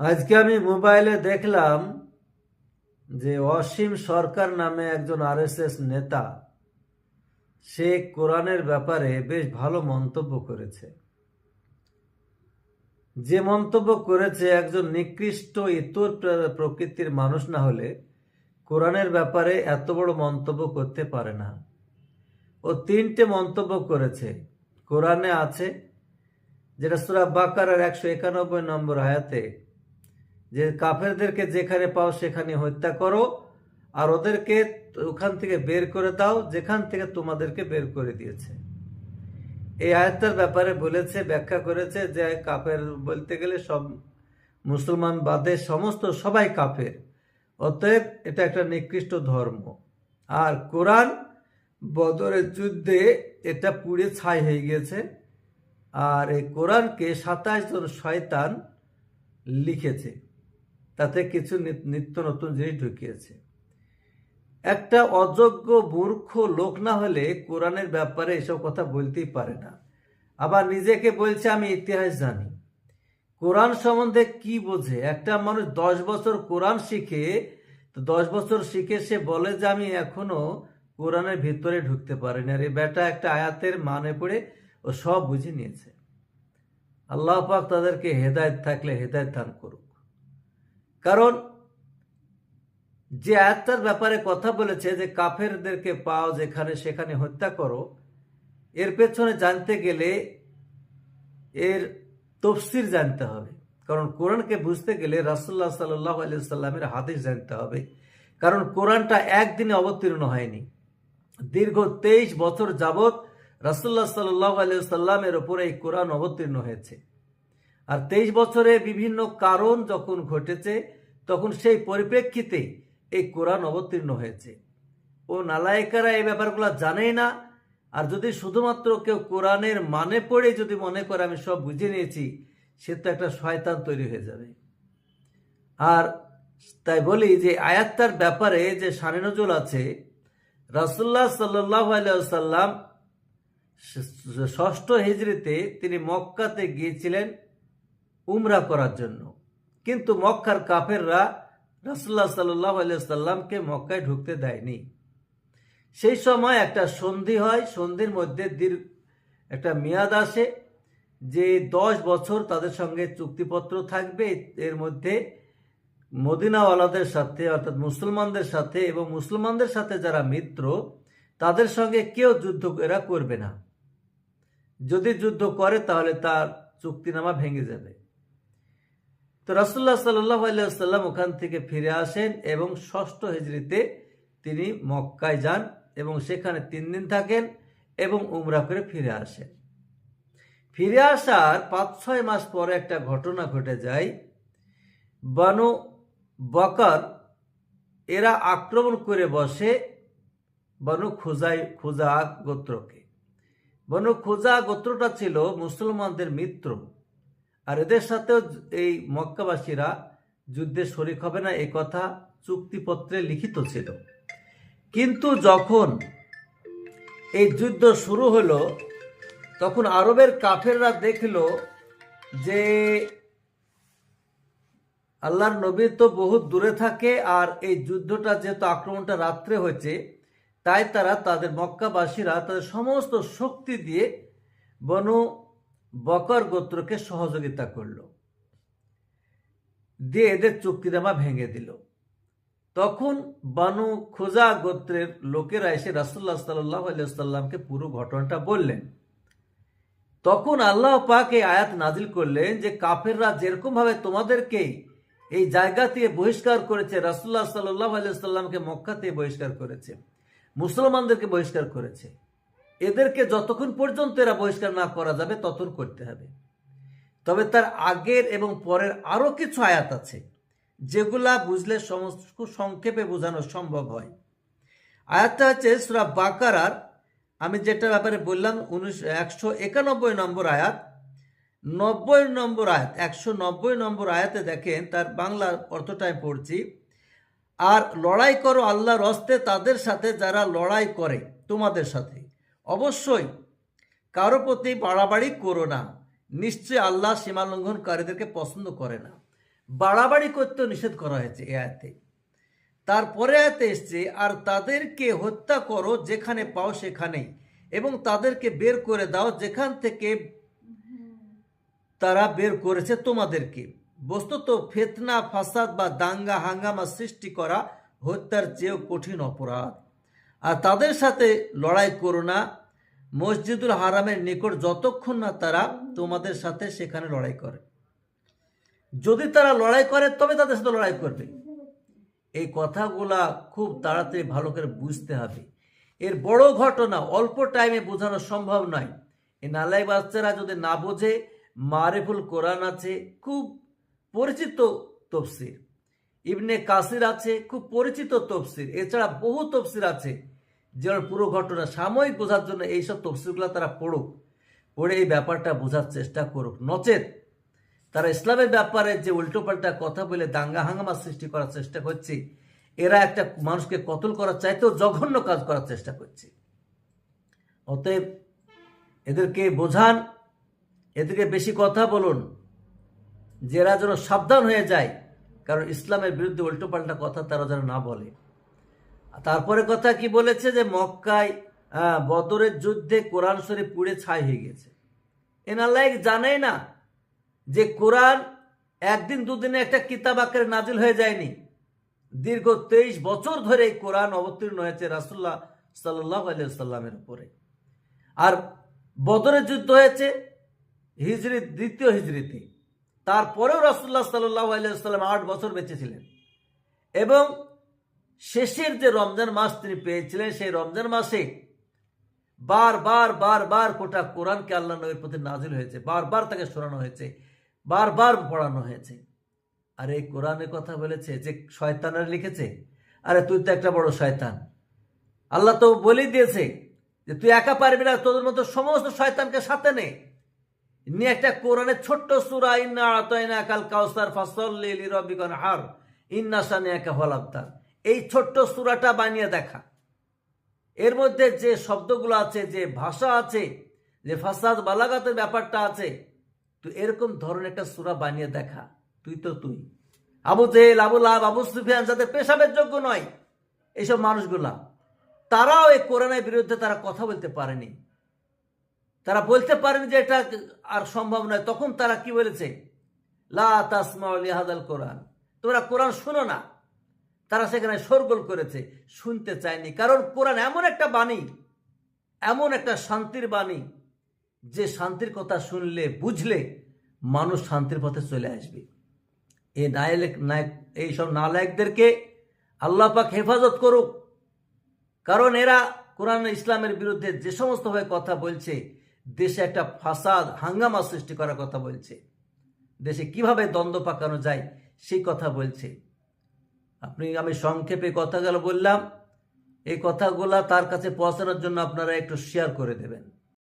আজকে আমি মোবাইলে দেখলাম যে অসীম সরকার নামে একজন আরএসএস নেতা, সে কোরআনের ব্যাপারে বেশ ভালো মন্তব্য করেছে। যে মন্তব্য করেছে একজন নিকৃষ্ট ইতর প্রকৃতির মানুষ না হলে কোরআনের ব্যাপারে এত বড় মন্তব্য করতে পারে না। ও তিনটে মন্তব্য করেছে। কোরআনে আছে, যেটা সুরা বাকারার একশো একানব্বই নম্বর আয়াতে যে কাফেরদেরকে যেখানে পাও সেখানে হত্যা করো, আর ওদেরকে ওখান থেকে বের করে দাও, যেখান থেকে তোমাদেরকে বের করে দিয়েছে। এই আয়াতটার ব্যাপারে বলেছে, ব্যাখ্যা করেছে যে কাফের বলতে গেলে সব মুসলমান বাদে সমস্ত সবাই কাফের। অতএব এটা একটা নিকৃষ্ট ধর্ম। আর কোরআন বদরের যুদ্ধে এটা পুড়ে ছাই হয়ে গিয়েছে আর এই কোরআনকে সাতাশ জন শয়তান লিখেছে। তাতে কিছু নিত- নিত্য নতুন জিনিস ঢুকিয়েছে। একটা অযোগ্য মূর্খ লোক না হলে কোরআনের ব্যাপারে এসব কথা বলতেই পারে না। আবার নিজেকে বলছে, আমি ইতিহাস জানি। কোরআন সম্বন্ধে কি বোঝে? একটা মানুষ দশ বছর কোরআন শিখে, তো দশ বছর শিখে সে বলে যে, আমি এখনও কোরআনের ভিতরে ঢুকতে পারিনি। আর এই বেটা একটা আয়াতের মানে পড়ে ও সব বুঝে নিয়েছে। আল্লাহ পাক তাদেরকে হেদায়ত থাকলে হেদায়ত দান করুক। কারণ যে আয়াতটার ব্যাপারে কথা বলেছে যে কাফেরদেরকে পাও যেখানে সেখানে হত্যা করো, এর পেছনে জানতে গেলে এর তফসির জানতে হবে। কারণ কোরআনকে বুঝতে গেলে রাসুল্লাহ সাল্লাহ আলিয়াল্লামের হাদিস জানতে হবে। কারণ কোরআনটা একদিনে অবতীর্ণ হয়নি। দীর্ঘ তেইশ বছর যাবৎ রাসুল্লাহ সাল্লাহ আলিয়াল্লামের ওপরে এই কোরআন অবতীর্ণ হয়েছে। আর তেইশ বছরে বিভিন্ন কারণ যখন ঘটেছে, তখন সেই পরিপ্রেক্ষিতে এই কোরআন অবতীর্ণ হয়েছে। ও নালায়িকারা এই ব্যাপারগুলো জানেই না, আর যদি শুধুমাত্র কেউ কোরআনের মানে পড়ে যদি মনে করে, আমি সব বুঝে নিয়েছি, সে তো একটা শয়তান তৈরি হয়ে যাবে। আর তাই বলি যে আয়াত্তার ব্যাপারে যে শানে নজল আছে রাসুল্লাহ সাল্লাহ আলাইসাল্লাম ষষ্ঠ হিজড়িতে তিনি মক্কাতে গিয়েছিলেন। উমরা করার জন্য। কিন্তু মক্কার কাফেররা রাসুল্লাহ সাল্লাহ আলিয়াল্লামকে মক্কায় ঢুকতে দেয়নি। সেই সময় একটা সন্ধি হয়, সন্ধির মধ্যে দীর্ঘ একটা মেয়াদ আসে, যে দশ বছর তাদের সঙ্গে চুক্তিপত্র থাকবে। এর মধ্যে মদিনাওয়ালাদের সাথে, অর্থাৎ মুসলমানদের সাথে এবং মুসলমানদের সাথে যারা মিত্র, তাদের সঙ্গে কেউ যুদ্ধ এরা করবে না। যদি যুদ্ধ করে তাহলে তার চুক্তিনামা ভেঙে যাবে। তো রাসুল্লাহ সাল্লাহ আলিয়াল্লাম ওখান থেকে ফিরে আসেন এবং ষষ্ঠ হিজড়িতে তিনি মক্কায় যান এবং সেখানে তিন দিন থাকেন এবং উমরা করে ফিরে আসেন। ফিরে আসার পাঁচ ছয় মাস পরে একটা ঘটনা ঘটে যায়। বানু বকর এরা আক্রমণ করে বসে বনু খুজাই, খুজা গোত্রকে। বনু খুজা গোত্রটা ছিল মুসলমানদের মিত্র। আর এদের সাথেও এই মক্কাবাসীরা যুদ্ধে শরিক হবে না, এ কথা চুক্তিপত্রে লিখিত ছিল। কিন্তু যখন এই যুদ্ধ শুরু হলো, তখন আরবের কাফেররা দেখল যে আল্লাহর নবী তো বহুত দূরে থাকে আর এই যুদ্ধটা যেহেতু আক্রমণটা রাত্রে হয়েছে, তাই তারা তাদের মক্কাবাসীরা তাদের সমস্ত শক্তি দিয়ে বনু বকর গোত্রকে সহযোগিতা করল। দিয়ে এদের চুক্তিনামা ভেঙে দিল। তখন বানু খোজা গোত্রের লোকেরা এসে রাসুল্লাহ সাল্লাহ পুরো ঘটনাটা বললেন। তখন আল্লাহ পাকে আয়াত নাজিল করলেন যে, কাফেররা যেরকম ভাবে তোমাদেরকে এই জায়গা থেকে বহিষ্কার করেছে রাসুল্লাহ সাল্লাহ আলিয়াল্লামকে মক্কা থেকে বহিষ্কার করেছে, মুসলমানদেরকে বহিষ্কার করেছে এদেরকে যতক্ষণ পর্যন্ত এরা বহিষ্কার না করা যাবে ততক্ষণ করতে হবে। তবে তার আগের এবং পরের আরও কিছু আয়াত আছে, যেগুলা বুঝলে সমস্ত সংক্ষেপে বোঝানো সম্ভব হয়। আয়াতটা হচ্ছে সুরা বাকারার, আমি যেটা ব্যাপারে বললাম, উনিশ, একশো একানব্বই নম্বর আয়াত। নব্বই নম্বর আয়াত, একশো নব্বই নম্বর আয়াতে দেখেন, তার বাংলা অর্থটা আমি পড়ছি, আর লড়াই করো আল্লাহর হস্তে তাদের সাথে যারা লড়াই করে তোমাদের সাথে। অবশ্যই, কারও প্রতি বাড়াবাড়ি করো না। নিশ্চয় আল্লাহ সীমালঙ্ঘনকারীদেরকে পছন্দ করে না। বাড়াবাড়ি করতেও নিষেধ করা হয়েছে এ আয়াতে। তারপরে আয়াতে এসছে, আর তাদেরকে হত্যা করো যেখানে পাও সেখানেই, এবং তাদেরকে বের করে দাও যেখান থেকে তারা বের করেছে তোমাদেরকে। বস্তুত ফেতনা, ফাসাদ বা দাঙ্গা, হাঙ্গামা সৃষ্টি করা হত্যার চেয়েও কঠিন অপরাধ। আর তাদের সাথে লড়াই করো না মসজিদুল হারামের নিকট যতক্ষণ না তারা তোমাদের সাথে সেখানে লড়াই করে। যদি তারা লড়াই করে, তবে তাদের সাথে লড়াই করবে। এই কথাগুলা খুব তাড়াতাড়ি ভালো করে বুঝতে হবে। এর বড় ঘটনা, অল্প টাইমে বোঝানো সম্ভব নয়। এই নালাই বাচ্চারা যদি না বোঝে, মারেফুল কোরআন আছে, খুব পরিচিত তফসির। ইবনে কাসির আছে, খুব পরিচিত তফসির। এছাড়া বহু তফসির আছে। যেমন পুরো ঘটনা সাময়িক বোঝার জন্য এইসব তফসিলগুলো তারা পড়ুক। পড়ে এই ব্যাপারটা বোঝার চেষ্টা করুক। নচেত তারা ইসলামের ব্যাপারে যে উল্টোপাল্টা কথা বলে দাঙ্গা হাঙ্গামা সৃষ্টি করার চেষ্টা করছে, এরা একটা মানুষকে কতল করার চাইতেও জঘন্য কাজ করার চেষ্টা করছে। অতএব এদেরকে বোঝান, এদেরকে বেশি কথা বলুন, যে এরা যেন সাবধান হয়ে যায়, কারণ ইসলামের বিরুদ্ধে উল্টোপাল্টা কথা তারা যেন না বলে। তারপরে কথা কি বলেছে যে মক্কায় আহ, বদরের যুদ্ধে কোরআন শরীফ পুড়ে ছাই হয়ে গেছে। এনাল্লাহ জানেই না যে কোরআন একদিন দুদিনে একটা কিতাব আকারে নাজিল হয়ে যায়নি। দীর্ঘ তেইশ বছর ধরে এই কোরআন অবতীর্ণ হয়েছে রাসুল্লাহ সাল্লাহ সাল্লামের উপরে। আর বদরের যুদ্ধ হয়েছে হিজরি দ্বিতীয় হিজরিতে। তারপরেও রাসুল্লাহ সাল্লাহ আলিয়াল্লাম আট বছর বেঁচেছিলেন এবং শেষের যে রমজান মাস তিনি পেয়েছিলেন, সেই রমজান মাসে বারবার বারবার কোটা কোরআনকে আল্লাহ নবীর প্রতি নাজিল হয়েছে বারবার তাকে শোনানো হয়েছে বারবার পড়ানো হয়েছে। আর এই কোরআনের কথা বলেছে যে শয়তানের লিখেছে, আরে তুই তো একটা বড় শয়তান। আল্লাহ তো বলেই দিয়েছে যে তুই একা পারবি না, তোদের মতো সমস্ত শয়তানকে সাথে নে। নিয়ে একটা কোরআনের ছোট্ট সুরা, ইন্না আতাইনা কাল কাউসার, ফাসল্লি লিরাব্বিকান হার ইন্না সানিয়াকা হল আবতার এই ছোট্ট সুরাটা বানিয়ে দেখা। এর মধ্যে যে শব্দগুলো আছে, যে ভাষা আছে, যে ফাসাদ বালাগাতের ব্যাপারটা আছে তুই এরকম ধরনের একটা সুরা বানিয়ে দেখা। তুই তো তুই। Abu Jahl Abu Lahab Abu Sufyan যাদের পেশাবের যোগ্য নয়, এইসব মানুষগুলা, তারাও এই কোরআনের বিরুদ্ধে তারা কথা বলতে পারেনি। তারা বলতে পারেনি যে এটা আর সম্ভব নয়। তখন তারা কি বলেছে? লা তাসমা লিহাদাল কোরআন। তোমরা কোরআন শোনো না। তারা সেখানে শোরগোল করেছে, শুনতে চায়নি। কারণ কোরআন এমন একটা বাণী, এমন একটা শান্তির বাণী, যে শান্তির কথা শুনলে, বুঝলে মানুষ শান্তির পথে চলে আসবে। এই নায়ক নায়ক, এইসব নালায়কদেরকে আল্লাহ পাক হেফাজত করুক। কারণ এরা কোরআন ইসলামের বিরুদ্ধে যে সমস্তভাবে কথা বলছে, দেশে একটা ফাসাদ, হাঙ্গামা সৃষ্টি করার কথা বলছে। দেশে কীভাবে দ্বন্দ্ব পাকানো যায়, সেই কথা বলছে। আপনি আমি সংক্ষেপে কথাগুলো বললাম, এই কথাগুলা তার কাছে পৌঁছানোর জন্য আপনারা একটু শেয়ার করে দেবেন।